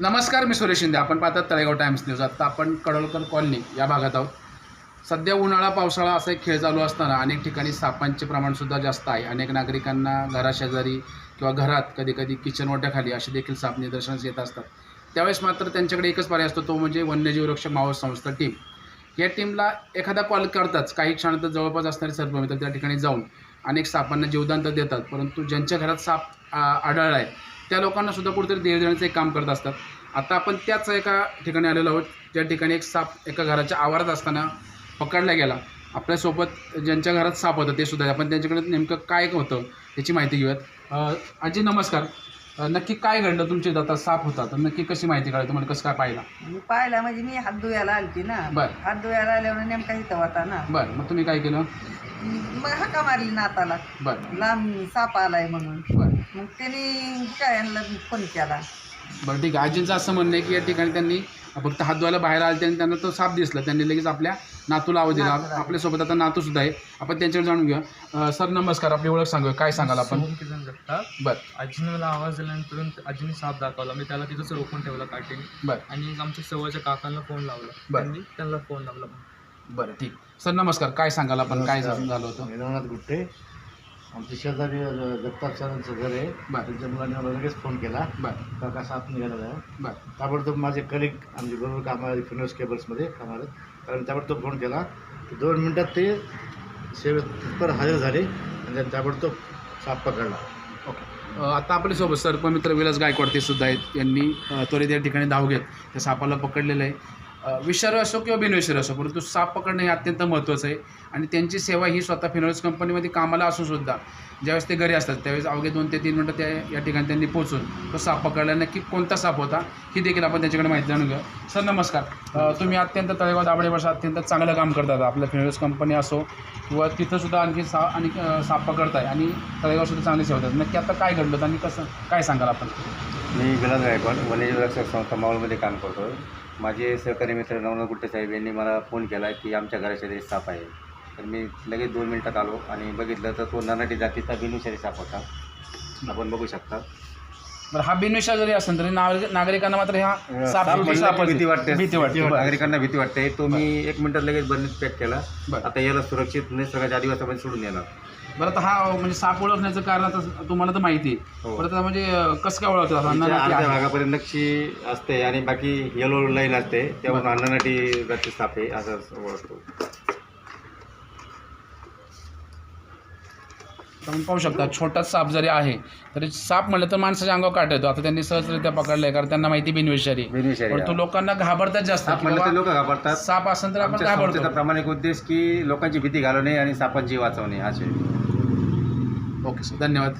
नमस्कार मी सुरेश शिंदे. आपण पाहतात तळेगाव टाइम्स न्यूज. आत्ता आपण कडोलकर कॉलनी या भागात आहोत. सध्या उन्हाळा पावसाळा असा एक खेळ चालू असताना अनेक ठिकाणी सापांचे प्रमाणसुद्धा जास्त आहे. अनेक नागरिकांना घराशेजारी किंवा घरात कधी कधी किचन ओट्याखाली असे देखील साप निदर्शनास येत असतात. त्यावेळेस मात्र त्यांच्याकडे एकच पर्याय असतो तो म्हणजे वन्यजीव रक्षक मावळ संस्था टीम या टीमला एखादा कॉल करताच काही क्षणात जवळपास असणारे सर्पमित्र त्या ठिकाणी जाऊन अनेक सापांना जीवदान तर देतात परंतु ज्यांच्या घरात साप आढळला आहे त्या लोकांना सुद्धा कुठेतरी देव देण्याचं एक काम करत असतात. आता आपण त्याच एका ठिकाणी आलेलो आहोत. त्या ठिकाणी एक साप एका घराच्या आवारात असताना पकडला गेला. आपल्यासोबत ज्यांच्या घरात साप होतं ते सुद्धा. आपण त्यांच्याकडे नेमकं काय होतं याची माहिती घेऊयात. आजी नमस्कार. नक्की काय घडलं तुमच्या इथं? आता साप होता. तर नक्की कशी माहिती कळली? तुम्हाला कसं काय पाहिला? मी पाहिला म्हणजे मी हात धुयाला आलती ना. बर. हात धुयाला आल्यावर नेमका इथं होता ना. बरं. मग तुम्ही काय केलं? मग हाका मारली नाताला. बरं. लांब साप आलाय म्हणून. बरं. मग त्यांनी काय यांना फोन केला. बरं ठीक आहे. आजींचं असं म्हणणं आहे की या ठिकाणी त्यांनी फक्त हात धुवायला बाहेर आले आणि त्यांना तो साप दिसला. त्यांनी लगेच आपल्या नातूला आवाज दिला. नातूला. आपल्यासोबत आता नातू सुद्धा आहे. आपण त्यांच्याकडे जाणून घेऊया. अं, सर नमस्कार. आपली ओळख सांगूया. काय सांगाल आपण? सोहम किसन जगताप बरं. आजीने मला आवाज दिल्यानंतर आजीने साप दाखवला. मी त्याला तिथंच रोखून ठेवला काठीने. बरं. आणि एक आमच्या सवयच्या काकांना फोन लावला. बरं. त्यांनी त्यांना फोन लावला. बरं ठीक. सर नमस्कार. काय सांगाल आपण? काय झालं झालं होतं गुट्टे. आमच्या शेजारी जगताप सरांचं घर आहे. त्यांच्या मुलांनी मला लगेच फोन केला. काका साप निघालेला आहे ताबडतोब माझे कलिग आमचे बरोबर कामाला फिनोस केबल्समध्ये कामाला कारण ताबडतोब फोन केला. दोन मिनटात ते सेवेत पर हजर झाले आणि त्यांनी ताबडतोब साप पकडला. ओके. आता आपल्यासोबत सर्पमित्र विलास गायकवाड ते सुद्धा आहेत. यांनी त्वरित या ठिकाणी धाव घेत. त्या सापाला पकडलेलं आहे. विषारी असो किंवा बिनविषारी असो परंतु साप पकडणं हे अत्यंत महत्त्वाचं आहे. आणि त्यांची सेवा ही स्वतः फिनोलेक्स कंपनीमध्ये कामाला असून सुद्धा ज्यावेळेस ते घरी असतात त्यावेळेस अवघे दोन ते तीन मिनटं त्या या ठिकाणी त्यांनी पोहोचून तो साप पकडला. नक्की कोणता साप होता ही देखील आपण त्याच्याकडे माहिती जाणून घेऊ. सर नमस्कार. तुम्ही अत्यंत तळेगाव दाबडे वर्षात अत्यंत चांगलं काम करतात. आपल्या फिनोलेक्स कंपनी असो किंवा तिथंसुद्धा आणखी सा आणि साप पकडताय आणि तळेगावसुद्धा चांगली सेवा देतात नक्की आता काय घडलं होतं आणि कसं काय सांगाल आपण? मी विलास गायकवाड वन्यजीव रक्षक संस्था मावळमध्ये काम करतो माझे सहकारी मित्र नवनाथ गुट्टे साहेब यांनी मला फोन केला की आमच्या घराशेरी साप आहे. तर मी लगेच दोन मिनटात आलो आणि बघितलं तर तो ननाटी जातीचा बिनुशारी साप होता. आपण बघू शकता. बरं हा बिनविषय जरी असेल तरी नागरिक नागरिकांना मात्र ह्या भीती वाटते. भीती वाटते. बरं. नागरिकांना भीती वाटते. तो मी एक मिनिटात लगेच बरणीत पॅक केला. बरं. आता याला सुरक्षित निसर्गाच्या आदिवासामध्ये सोडून येणार बरं आता हा म्हणजे साप ओळखण्याचं कारण आता तुम्हाला तर माहिती आहे. हो. परत आता म्हणजे अं, कसं काय तिच्या अन्नाला अर्ध्या आहे. भागापर्यंत नक्षी असते आणि बाकी येलो लाईन असते. त्यावरून अन्नाटी जाती साप आहे असं ओळखतो. तुम्ही पाहू शकता छोटा साप जरी आहे तरी साप म्हणलं तर माणसाच्या अंगावर काट येतो. आता त्यांनी सहजरित्या पकडलंय कारण त्यांना माहिती बिनविषारी. बिनविषारी, परंतु हा. लोकांना घाबरतात जास्त साप की म्हणलं तर बाबा लोक घाबरतात. साप असेल तर आपण आमच्या संस्थेचा घाबरतो. प्रामाणिक उद्देश की लोकांची भीती घालवणे आणि सापांची वाचवणे असे. ओके सर धन्यवाद.